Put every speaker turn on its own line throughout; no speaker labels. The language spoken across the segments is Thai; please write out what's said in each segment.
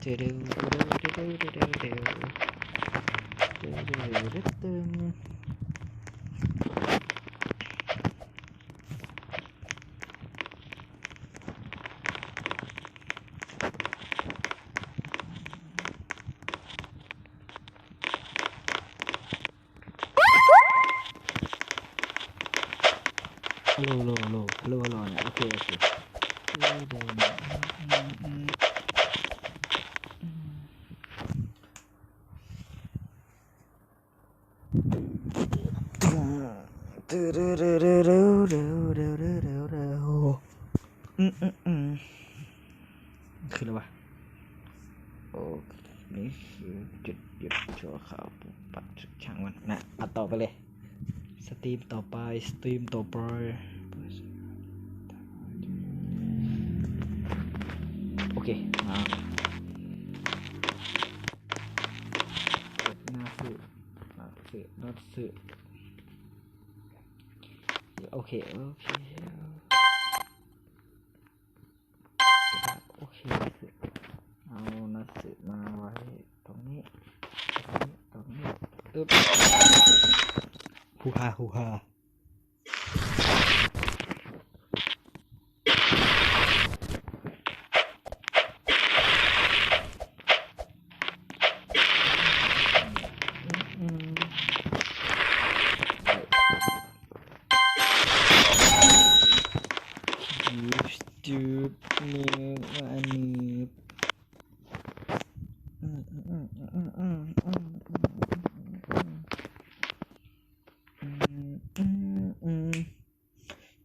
Tudu, tudu, tudu, tudu, tudu, tudu, tudu, tudu, สตรีมต่อไป สตรีมต่อไปโอเคมาเปิดหน้าสื่อหน้าสื่อหน้าสื่อโอเค โอเค โอเค เอานัสึมาไว้ตรงนี้ ตรงนี้ ตรงนี้อึ๊บ Ahuha.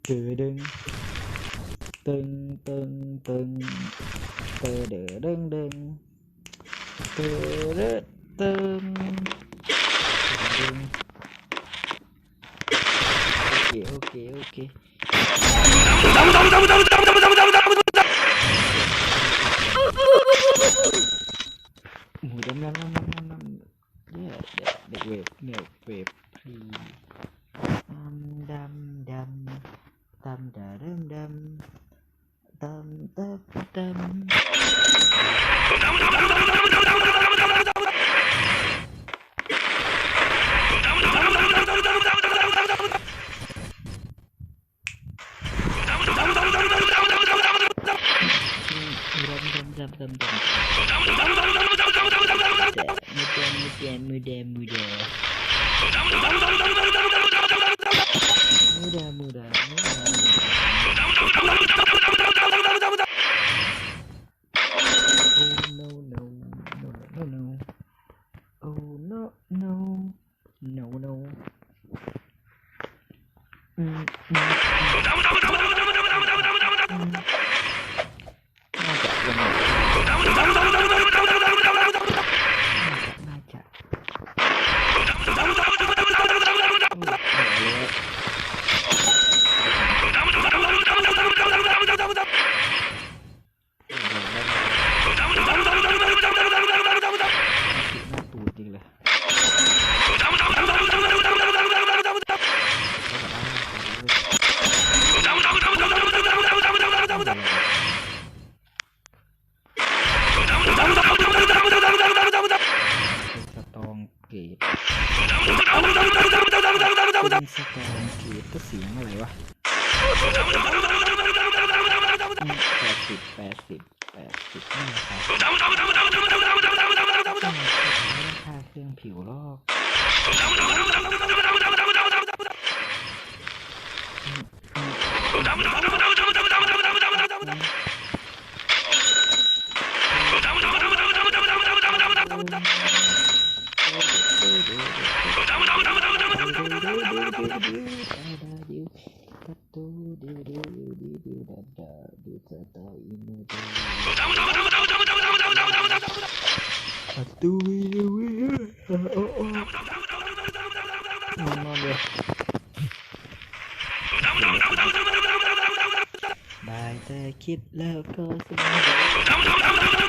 Đừng đừng Từng từng từng Từ đỡ đừng đừng ดำดำดำดำดำมือแดงมือแดงมือแดงมือแดงมือแดงมือแดงมือแดง Oh no no no no no Oh no no no no อืมอืมน่าจะยังไงน่าจะน่าตูดจริงเลยสตองเกตเป็นสตองเกตก็เสียงอะไรวะแปดสิบแปดสิบแปดสิบนี่ครับไม่ต้องค่าเครื่องผิวลอก ประตูวิววิวโอ้โอ้นอนนอนเลยได้แต่คิดแล้วก็สบายใจเย็นๆนะ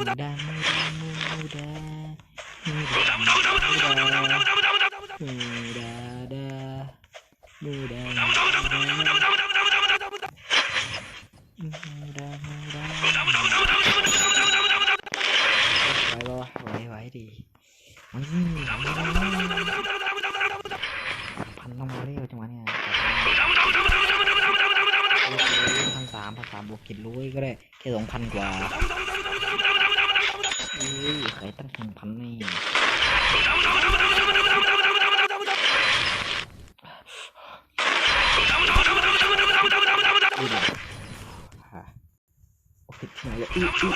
muda muda muda muda muda muda muda muda muda หนึ่งพันนี่ผิดที่ไหนเลยอีอี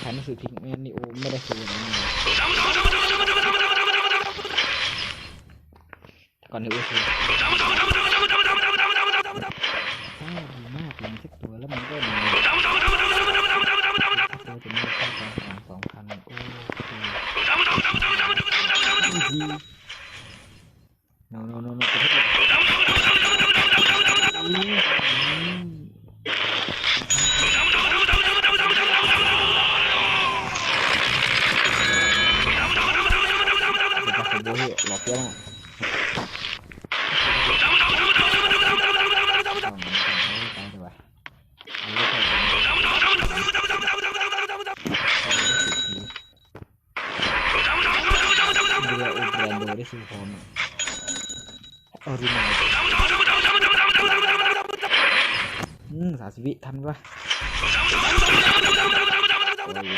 แผนหนังสือพิกแมนนี่โอไม่ได้ซื้อนะก่อนนี่โอซื้อมากเลยสักตัวแล้วมันก็มา another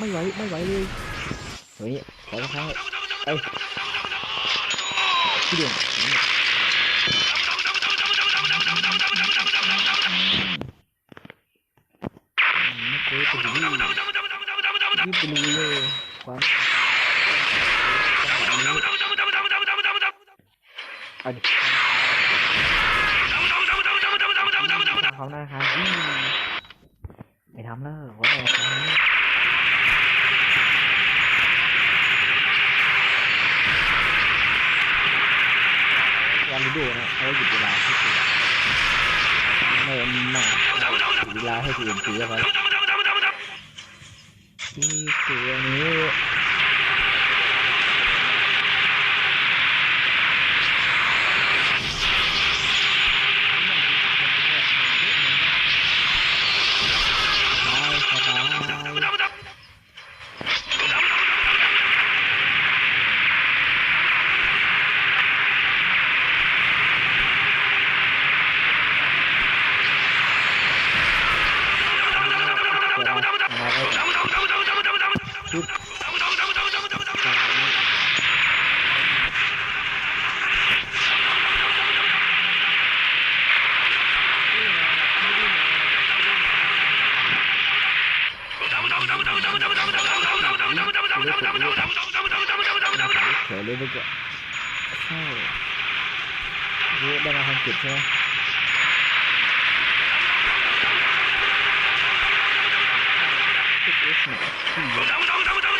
mày vậy mày vậy đi vậy có hai ê cái đường ลีลาให้ทีมสีครับที่ตัวนี้ ở lên với cậu. Sao đang là hàng kiệt sao Don't, don't, don't, don't.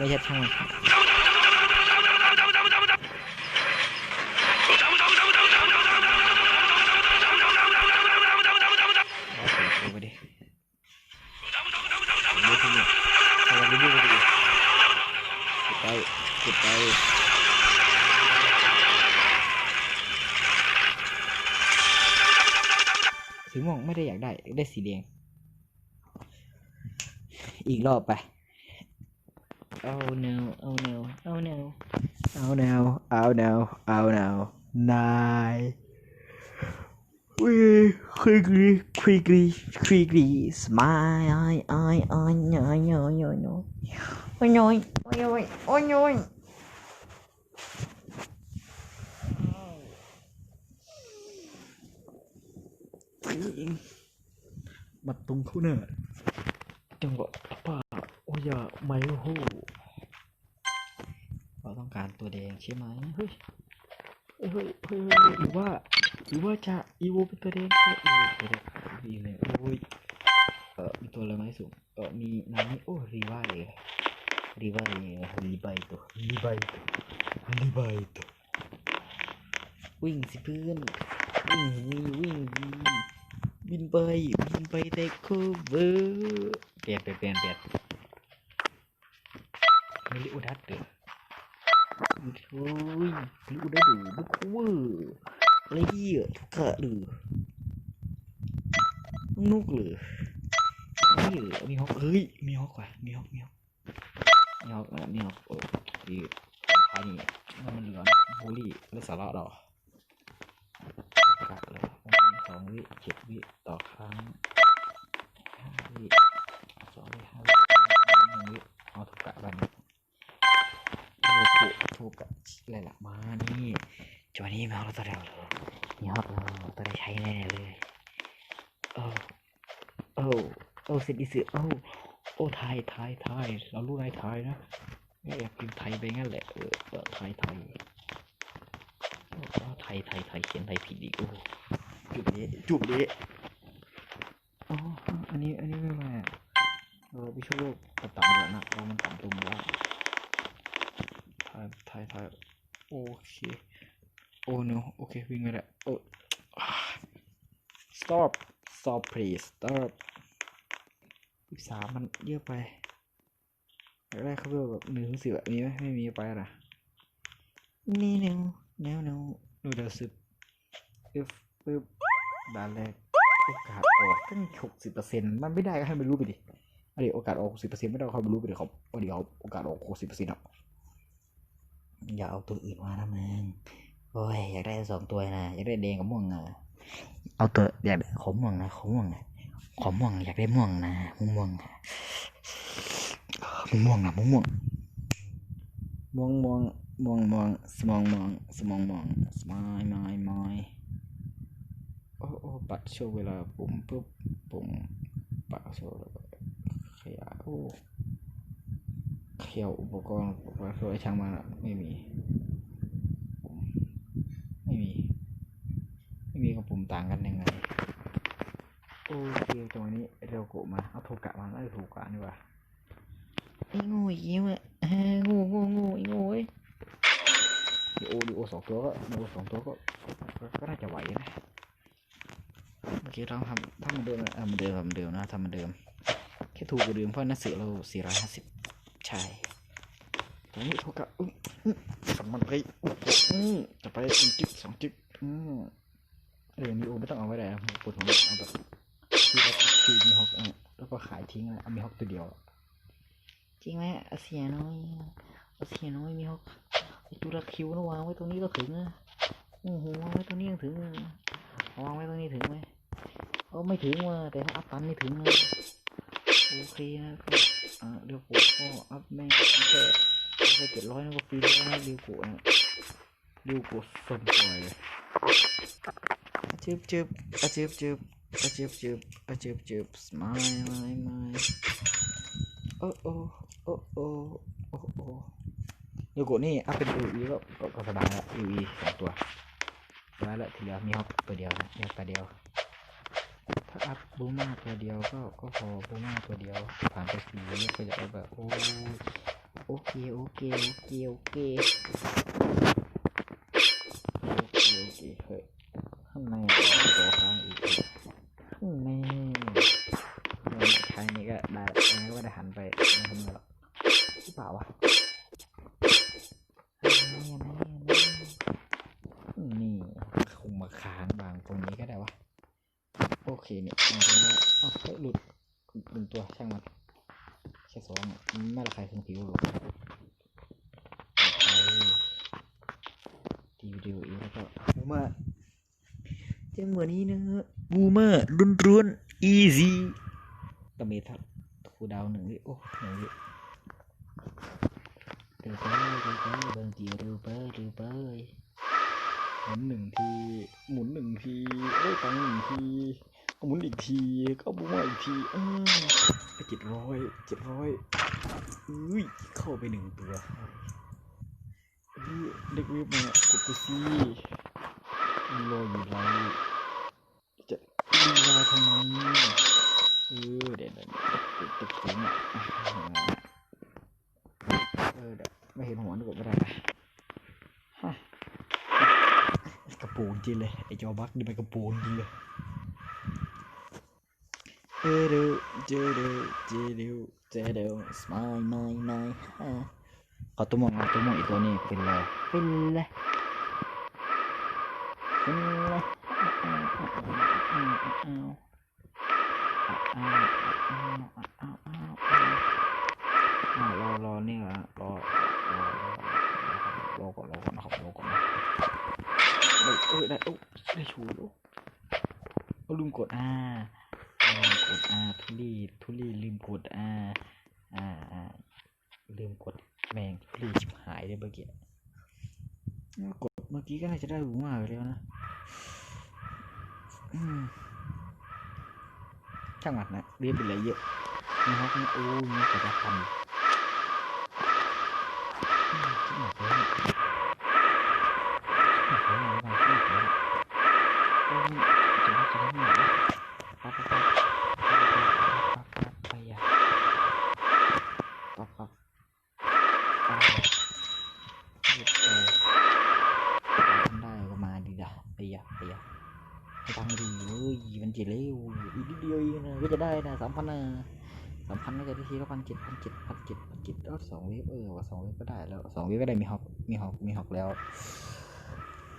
ดูภาพไม่ชัดช่างมันเอาไปดิดูที่นี่เอาไปดูไปดิเก็บไปเก็บไปสีม่วงไม่ได้อยากได้ ได้สีแดง อีกรอบไป Oh no, oh no, oh no. Oh no, oh no, oh no. Nine. We quickly, quickly, quickly smile. I, I, I, no, no, no, no. Oh no, oh no, oh no. Mặt no, khốn no, Trong no, apa าเนี่ยจังหวะป้าโอ้ยาไม่โหเราต้องการตัวแดงใช่ไหมเฮ้ยเฮ้ยเฮ้ยเฮ้ยเฮ้ยหรือว่าหรือว่าจะอีโวเป็นตัวแดงก็อีโวตัวแดงดีเลยโอ้ยเออมีตัวอะไรไหมสูงเออมีนามิโอ้รีว่าเลยรีว่าเลยรีไบตัวรีไบตัวรีไบตัววิ่งสิเพื่อนวิ่งวิ่งวิ่งวิ่งบินไปบินไปแต่โคเวอร์เปลี่ยนเปลี่ยนเปลี่ยน เปลี่ยนมิลิอุดัตเด้อโอ้ยมิลิอุดัตเด้อบุกเวออะไรเหี้ยทุกกะเด้อนุกเลยนี่เหรอมีฮอกเฮ้ยมีฮอกว่ะมีฮอกมีฮอกมีฮอกอะมีฮอกโอ้ดีพานี่มันเหลือโฮลี่และสาระเรากะเลยสองวิเจ็ดวิต่อครั้งห้าวิสองวิห้าวิหนึ่งวิเอาถูกกะบันโอู้กกกะอะไรล่ะมานี่จอนี้มาเอาตัวเดียวเลยมีฮอตเราตัวได้ใช้แน่เลยโอ้โอ้โอ้เสร็จดีสิโอ้โอ้ไทยไทยไทยเรารู้นายไทยนะนี่อยากกินไทยไปงั้นแหละเออไทยไทยไทยไทยไทยเขียนไทยผิดอีกโอ้จุดนี้จุดนี้อ๋ออันนี้อันนี้ไม่มาเออพิชโลกกระต่ำแล้วนะเรามันต่ำลงมาแล้ว ถ่ายถ่ายถ่ายโอเคโอ้ no โอเควิ่งไม่ได้โอ้ stop stop please stop อีกสามมันเยอะไปอยากได้เขาแบบหนึ่งสิบแบบนี้ไหมไม่มีไปนะนี่แนวแนวแนวดูเดี๋ยวสิบ if ปึ๊บด่านแรกโอกาสออกตั้งหกสิบเปอร์เซ็นต์มันไม่ได้ก็ให้มันรู้ไปดิเอาดี๋ยวโอกาสออกหกสิบเปอร์เซ็นต์ไม่ได้ก็ให้มันรู้ไปดิเขาเอาเดี๋ยวโอกาสออกหกสิบเปอร์เซ็นต์อะ อย่าเอาตัวอื่นมานะมึงโอ้ยอยากได้สองตัวนะอยากได้แดงกับม่วงอะเอาตัวอยากได้ขอม่วงนะขอม่วงนะขอม่วงอยากได้ม่วงนะม่วงม่วงอะม่วงม่วงนะม่วงม่วงม่วงม่วงม่วงม่วงสมองม่วงสมองม่วงสมายมายมายโอ้โอ้ปัดโชว์เวลาปุ่มปุ๊บปุ่มปัดโชว์แล้วก็ขยายโอ้ เขี่ยวอุปกรณ์อุปกรณ์ช่วยช่างมันอะไม่มีปุ่มไม่มี ไม่มีกับปุ่มต่างกันยังไง โอเคตรงนี้เร็วกุมา เอาถูกกะมาแล้วถูกกะนี่ว่ะไอ้งูอีกแล้วอะเอ้ยงูงูงูไอ้งูเว้ยดีโอดีโอสองตัวก็ดีโอสองตัวก็ ก็ก็น่าจะไหวนะเมื่อกี้เราทำถ้าเหมันเดิมอะเออเหมันเดิมแบบเหมันเดิมนะทำเหมันเดิม แค่ถูกกว่าเดิมเพราะหนักสือเราสี่ร้อยห้าสิบ ใช่ตรงนี้เท่ากับอุ้ยอื้อสัมมันไปอืมจะไปหนึ่งจิ๊กสองจิ๊กอืมเออมีโอไม่ต้องเอาไว้แล้วปวดหัวเอาแบบที่เราคือมีฮอกแล้วก็ขายทิ้งเลยเอามีฮอกตัวเดียว จริงไหมเอเสียน้อยเอเสียน้อยมีฮอกไอตัวละคิวนะวางไว้ตรงนี้ก็ถึงนะโอ้โหวางไว้ตรงนี้ยังถึงวางไว้ตรงนี้ถึงไหมเออไม่ถึงว่ะแต่ถ้าอัพตันไม่ถึงนะโอเคนะครับ อ่าเดี๋ยวผมก็อัพแม่งแค่แค่เจ็ดร้อยนะก็ฟรีแล้วนะเดี๋ยวกูนะเดี๋ยวกูส่งปล่อยเลยจึบจึบอะจึบจึบอะจึบจึบอะจึบจึบสมายมายมายโอ้โอ้โอ้โอ้โอ้โอ้เดี๋ยวกูนี่อัพเป็น UE ก็ก็ก็สบายละ UE สองตัวสบายละทีเดียวมีฮอกตัวเดียวนะเดียวตัวเดียว ถ้าอัพบูมาตัวเดียวก็ก็พอบูมาตัวเดียว ผ่านไปสี่ก็จะเอาแบบโอ้โอเคโอเคโอเคโอเคโอเคโอเคเฮ้ยข้างในตัวค้างอีกข้างในใช้นี่ก็ได้แล้วยังไงก็ไม่ได้หันไปไม่ทำไงหรอกหรือเปล่าวะอันนี้อันนี้อันนี้นี่คงมาค้างบางตรงนี้ก็ได้วะโอเคเนี่ยมาตรงนี้อ้าวเฮ้ยหลุดหนึ่งตัวช่างมันแค่สองไม่ระคายเคืองผิวหรอกดีวิดีโออีแล้วก็ผมว่าจังหวะนี้นะฮะบูมารุนรุนอีซีตะเมทัดคูดาวหนึ่งวิโอ้หนึ่งวิเร็วไปเร็วไปบางทีเร็วไปเร็วไปหมุนหนึ่งที หมุนหนึ่งทีเอ้ยตังหนึ่งที หมุนอีกทีก็บูมาอีกทีเออไปเจ็ดร้อยเจ็ดร้อยอุ้ยเข้าไปหนึ่งตัวเฮ้ยเด็กวิบมากดไปสิรออยู่ไรจะลีลาทำไมเออเดี๋ยวเดี๋ยวติดติดติดอะเออเดี๋ยวไม่เห็นหัวนึกว่าไม่ได้ฮะกระปูนจริงเลยไอจอบักนี่มันกระปูนจริงเลย เออเดี๋ยวเจอเดี๋ยวเจอเดี๋ยวเจอเดี๋ยวสมายนายนายฮะขอตัวมองเอาตัวมองอีกตัวนี้เป็นเลยเป็นเลยเป็นเลยรอรอเนี่ยรอรอรอก่อนรอก่อนนะครับรอก่อนนะเอ้ยเอ้ยได้โอ้ได้ชูโอ้ลืมกดอ่า ลืมกดอาทุลีทุลีลืมกดอาอ่าอ่าลืมกดแมงทุลีชิบหายเลยเมื่อกี้กดเมื่อกี้ก็น่าจะได้หูมากแล้วนะช่างมันนะเรียนไปเลยเยอะนะครับนี่โอ้ยนี่ก็จะทำอืมช่างมันเลยช่างมันเลยช่างมันเลยโอ้ยจะได้จะได้ไม่ไหวปั๊บปั๊บปั๊บปั๊บปั๊บปั๊บปั๊บไปอย่าปั๊บปั๊บปั๊บหยุดเลยทำได้ก็มาดีด่ะไปอย่าไปอย่า ไปทางดีเว้ยมันจะเร็วอีกนิดเดียวเองนะก็จะได้นะสามพันนะสามพันก็จะได้ ทีละพันเจ็ดพันเจ็ดพันเจ็ดพันเจ็ดแล้วสองวิเออว่าสองวิก็ได้แล้วสองวิก็ได้มีฮอกมีฮอกมีฮอกแล้ว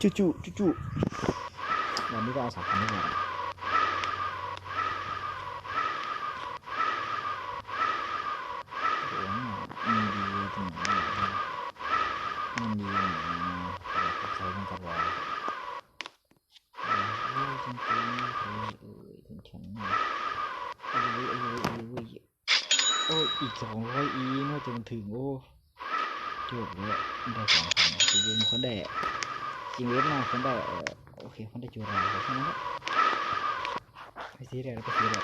จุจุจุจุวันนี้ก็เอาสามพันได้เลยโอ้ยมันดีตรงไหนอะมันดีตรงไหนอะเดี๋ยวก็ใช้มันกับเรา โอ้ยจริงๆเอ้ยเอ้ยถึงฉันนะเอ้ยเอ้ยเอ้ยเอ้ยเอ้ยโอีกสองร้อยอีเมื่อจะมันถึงโอ้จบเลยได้สองพันจริงๆคนได้จริงเว็บหน้าคนได้เออโอเคคนได้จุฬาแค่นั้นแหละไปซื้อเลยไปซื้อเลย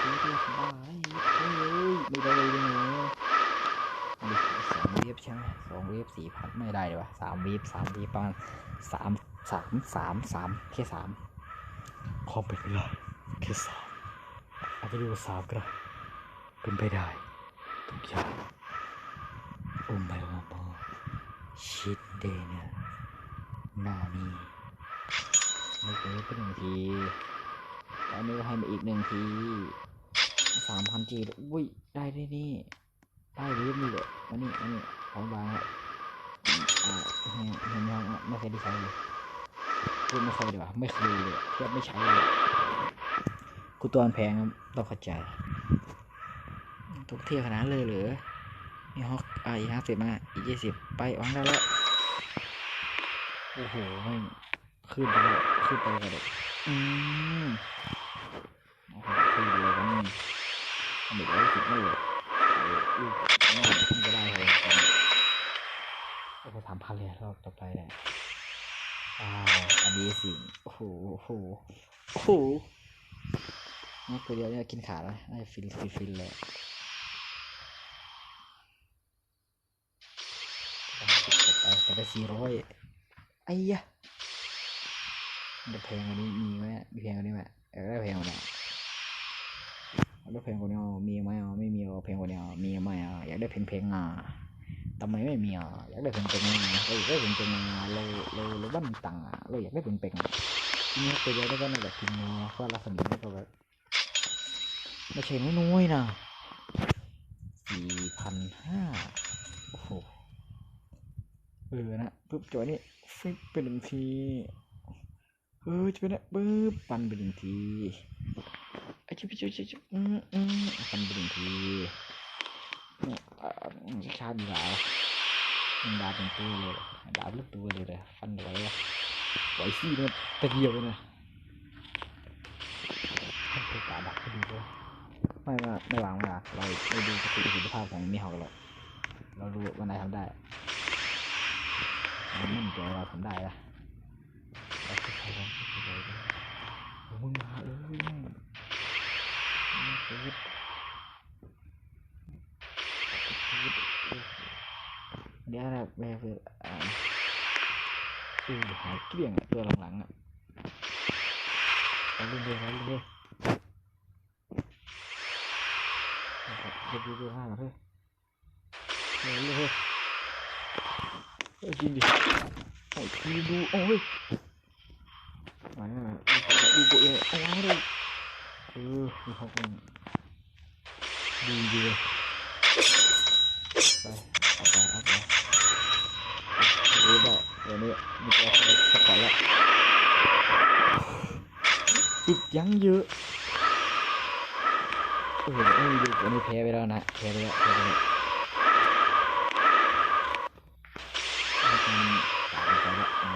ซื้อเลยสบายเฮ้ยเฮ้ยไม่ได้เลยเนาะสองเวฟใช่ไหมสองเวฟสี่พันไม่ได้เลยวะสามเวฟสามเวฟประมาณสามสามสามสามแค่สามความเป็นไปได้แค่สามอาจจะดีกว่าสามก็ได้ เป็นไปได้ทุกอย่างโอ้ไม่ละมาชิดเดเนี่ยหน้านีไม่เกินไปหนึ่งทีตอนนี้ก็ให้มาอีกหนึ่งทีสามพันจีอุ้ย ได้ได้นี่ได้เรียบนี่เลยมานี่มานี่ของบางแล้วอ่าเห็นยังไม่เคยได้ใช้เลยพูดไม่เคยดีกว่าไม่เคยเลยแทบไม่ใช้เลยกูตัวมันแพงต้องเข้าใจ ตกเที่ยวขนาดเลยหรือนี่ฮอกอ่าอีกห้าสิบมาอีกยี่สิบไปวางได้แล้ว โอ้โหไม่ขึ้นไปแล้วขึ้นไปกันเลยอืมโอ้โหขึ้นไปเลยกันนี่ทำไมได้สิบไม่เลยอู้น้องมันก็ได้เลยโอ้โหสามพันเลยรอบต่อไปเนี่ยอ้าวอันนี้สิโอ้โหโอ้โหโอ้โหนี่ตัวเดียวเนี่ยกินขาดเลยได้ฟินฟินฟินเลย ต่อไปต่อไปสี่ร้อยไอ้ยะมันจะแพงกว่านี้มีไหมมีแพงกว่านี้ไหมเออได้แพงกว่านี้ได้แพงกว่านี้เอามีไหมอะไม่มีเอาแพงกว่านี้อะมีไหมอะอยากได้เพลงๆอะทำไมไม่มีอะอยากได้เพลงๆอะเราอยากได้เพลงๆอะเราเราเราบ้านมีตังค์อะเราอยากได้เพลงๆอะทีนี้ตัวเดียวได้ก็น่าจะกินเนาะเพราะรัศมีก็แบบไม่ใช่น้อยๆนะสี่พันห้าโอ้โห เออนะปุ๊บจอยนี่ฟิปเป็นหนึ่งที เออจะเป็นนะปุ๊บปันเป็นหนึ่งทีไอ้ชิบชิบชิบชิบอืมอืมปันเป็นหนึ่งทีเนี่ยอ่าอืมชาดีกว่ามันดาบเป็นตัวเลยดาบลูกตัวเลยเลยฟันไว้ไว้ซี่เนี่ยตะเกียบเลยนะตัวตาดักให้ดูด้วยไม่ไม่ไม่วางเวลาเราไม่ดูสติประสิทธิภาพของมีเห่ากันหรอกเราดูวันไหนทำได้ มันมั่นใจว่าทำได้ละเราจะใช้ความคิดเลยนะมึงมาเอ้ยม่งมึงเกิดเดี๋ยวนะแม่คืออ่าเออหายเกลี้ยงอะตัวหลังๆอะเอาเล่นเลยเอาเล่นเลยเดี๋ยวดูดูห้าเฮ้ยเฮ้ยเฮ้ย เฮ้ยจริงดิโอ้ยดูดูโอ้ยมาดูกูเองเอาไว้เลยเออเขาเป็นดีดีเลยไปเอาไปเอาไปดูได้เดี๋ยวนี้มีตัวเขาสปอร์ตแล้วอีกยังเยอะเออเอ้ยดูวันนี้แพ้ไปแล้วนะแพ้ไปแล้วแพ้ไปแล้ว ให้การตามไปละอ่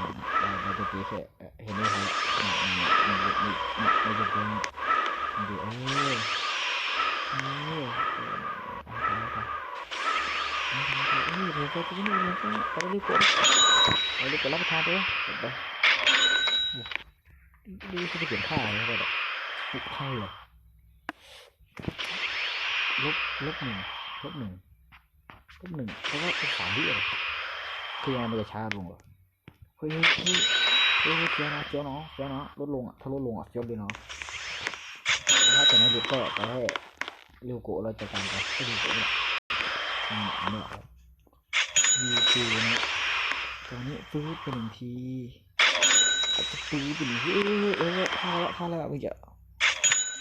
า เราเราจะตีแค่เห็นไหมครับอ่าอ่ามันจะมีมีมีจะเป็นมันจะเออเออเออเออาไปเอาไปเออเดี๋ยวก็จะนี่เดี๋ยวก็ไปรีบกดเอารีบกดรับประทานด้วยกดไปโอ้ดีที่จะเปลี่ยนค่าอะไรก็ได้ทุกค่าเลยลบลบหนึ่งลบหนึ่งลบหนึ่งเพราะว่าเป็นสามวิเองคือยังไงมันจะช้าลงเหรอเฮ้ยเฮ้ย เฮ้ยเฟี้ยเจียวนะเจียวเนาะเจียวนะลดลงอะถ้าลดลงอะเจียวเลยเนาะถ้าจะไม่หลุดก็ไปให้เร็วโกเราจัดการไปให้ดูโกเนี่ยอืมอันนี้ออกยูคูนี่ตัวนี้ปื๊ดไปหนึ่งทีอาจจะปื๊ดไปหนึ่งทีเออเออเออท่าละท่าดละเมื่อกี้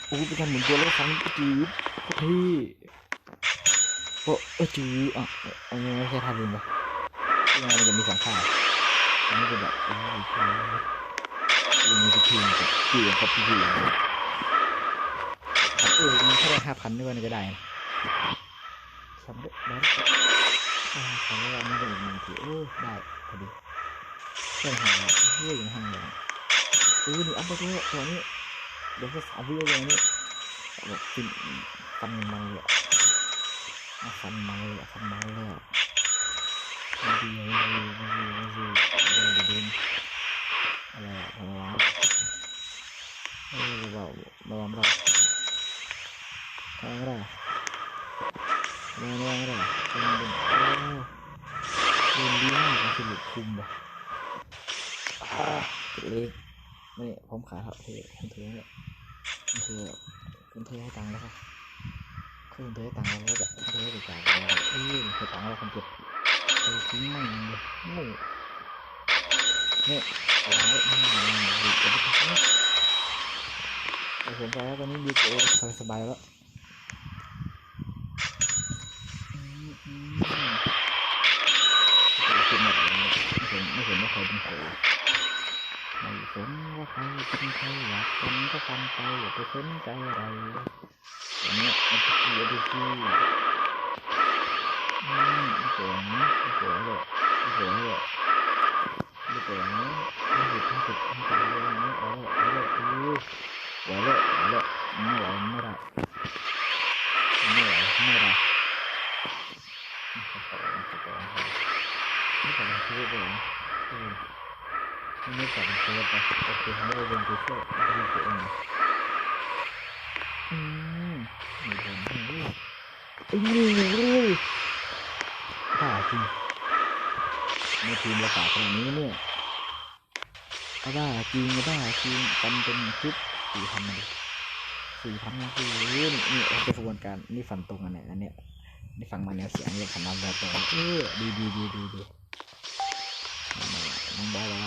โอ้เป็นการหมุนตัวแล้วก็ฟันจืดโอเคโอ้จืดอะอันนี้ไม่ใช่ท่าเดิมปะที่มันจะมีสองข้าง นนี้จะแบบโอ้ยคือมันมีพิธีกับพี่กับพี่พี่อย่างเงี้ยครับเออมันแค่ได้ห้าพันด้วยมันจะได้นะทำได้ได้อ่าทำได้อันนี้อีกหนึ่งทีเออได้พอดีเพื่อนห่างเลยเพื่อนยังห่างเลยเออนี่อัพไปด้วยตัวนี้เดี๋ยวก็สามวิวเลยนี้แบบฟินฟันมันเลยฟันมันเลยฟันมันเลยอะไม่ดีม่ดีม่ดีดี ดินเดินอะไรอะระวังเออเบาๆระวังไม่ได้ทำไม่ได้ระวังระวังไม่ได้ระวังเดินโอ้เดินดีมากมันคือหลุดคุมว่ะอ่าจุดเล็กนี่ผมขายเถอะเทผมเทเนี่ยมันคือคุณเทให้ตังค์แล้วครับคุณเทให้ตังค์แล้วก็แบบเทให้บริการแล้วเออเทตังค์แล้วคนเก็บไปทิ้งไม่งเลยโง่ นี่ยเอาไว้ไม่ไม่ไม่ไม่ไปทิ้งแต่ผมไปแล้วตอนนี้ดีกว่าสบายแล้วไม่เห็นไม่เห็นว่าใครเป็นใครไม่สนว่าใครเป็นใครอยากเป็นก็ฟันไปอย่าไปสนใจอะไรอันเนี้ยมันจะคือดูที่อืมสวยนะสวยเลยสวยเลย สวยนะห้าสิบห้าสิบห้าสิบเลยนะเอาเลยเอาเลยอู้ไหวเลยไหวเลยไม่ไหวไม่ได้ไม่ไหวไม่ได้ไม่ขอขอไม่ขอขอไม่ขอเป็นชีวิตเลยนะเออไม่ขอเป็นชีวิตไปโอเคไม่ได้เป็นตัวช่วยไม่ได้เป็นตัวเองอืมไม่เป็นไม่ได้อู้บ้าจริง ในทีมประบาดขนาดนี้เนี่ยก็บ้าจริงก็บ้าจริงกันเป็นชุดสี่พันเลยสี่พันคือนี่นี่เป็นกระบวนการนี่ฟันตรงกันไหนอันเนี้ยนี่ฟังมาแนวเสียงนี่ขันน้ำแบบแบบเออดีดีดีดีดีน้องบอลแล้ว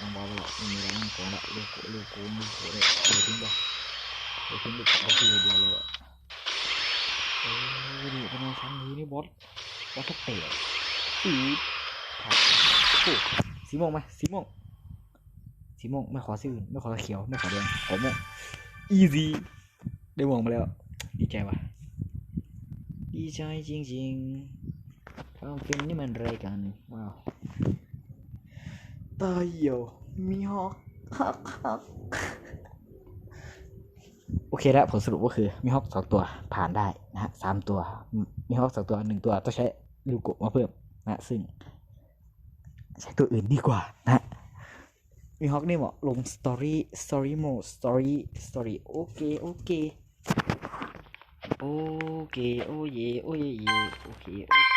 น้องบอลแล้วไม่มีอะไรน้องละเรียกกูเรียกกูมึงโกเลยเดี๋ยวทิ้งไปเดี๋ยวทิ้งไปเขาคือเดียวเลยเออนี่เป็นไงครั้งนี้นี่บอสวัตถุเตะสีผัดโอ้ สีม่วงไหมสีม่วงสีม่วงไม่ขอสีอื่นไม่ขอเขียวไม่ขอแดงขอม่วง easy ได้ม่วงมาแล้ว ดีใจว่ะดีใจจริงๆความฟินนี่มันไรกันว้าวตายเหี่ยวมีฮอกฮักฮักโอเคแล้วผลสรุปก็คือมีฮอกสองตัวผ่านได้นะฮะสามตัวมีฮอกสองตัวหนึ่งตัวต้องใช้ลูกุมาเพิ่มนะซึ่ง ใช้ตัวอื่นดีกว่านะมีฮอกนี่เหมาะลงสตอรี่สตอรี่โหมดสตอรี่สตอรี่โอเคโอเคโอเคโอเยโอเยเยโอเคโอเค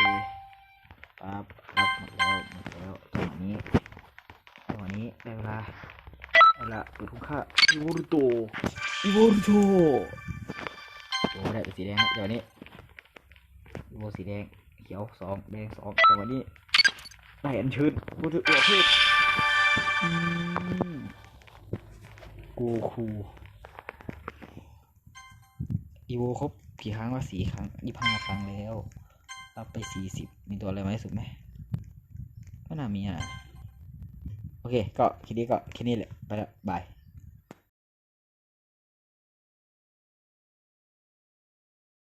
ครับครับหมดแล้วหมดแล้วจังหวนี้จังหวนี้ได้เวลาได้เวลาเปิดคุ้มค่าอีโวรุโตอีโวรุโตโอ้ได้เป็นสีแดงแล้วจังหวนี้อีโวสีแดงเขียวสองแดงสองจังหวะนี้ ได้อันเชิญวัตถุประเภทอืมโกคูอีโวครบกี่ครั้งว่าสี่ครั้งยี่ห้าครั้งแล้วรับไปสี่สิบมีตัวอะไรไหมสุดไหมไม่น่ามีอะ โอเค ก็คลิปนี้ก็แค่นี้แหละ ไปแล้วบาย